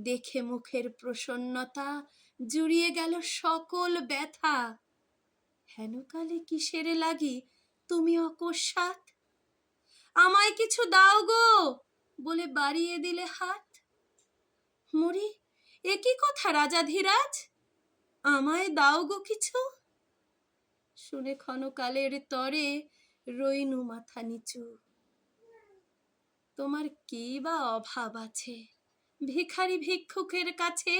দেখে মুখের প্রসন্নতা জুড়িয়ে গেল সকল ব্যথা। হেনকালে কিসের লাগি? তুমি অকস্মাৎ? আমায় কিছু দাও গো, বলে বাড়িয়ে দিলে হাত। মরি এ কি কথা রাজা ধীরাজ? আমায় দাও গো কিছু? শুনে ক্ষণকালের তরে রইনু মাথা নিচু। তোমার কি বা অভাব আছে? ভিখারি ভিক্ষুকের কাছে।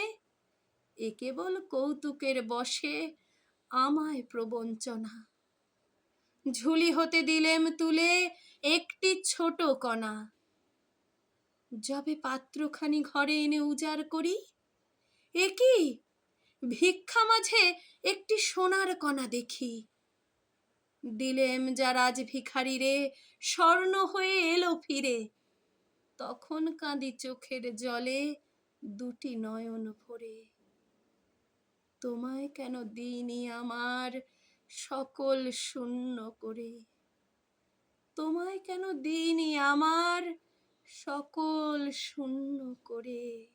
এ কেবল কৌতুকের বসে আমায় প্রবঞ্চনা। ঝুলি হতে দিলেম তুলে একটি ছোট কণা। যবে পাত্রখানি ঘরে এনে উজাড় করি, এ কি? ভিক্ষা মাঝে একটি সোনার কণা দেখি। দিলেম যা রাজ ভিখারি রে স্বর্ণ হয়ে এলো ফিরে। তখন কাঁদি চোখের জলে দুটি নয়ন ভরে। তোমায় কেন দিনই আমার সকল শূন্য করে? তোমায় কেন দিনই আমার সকল শূন্য করে?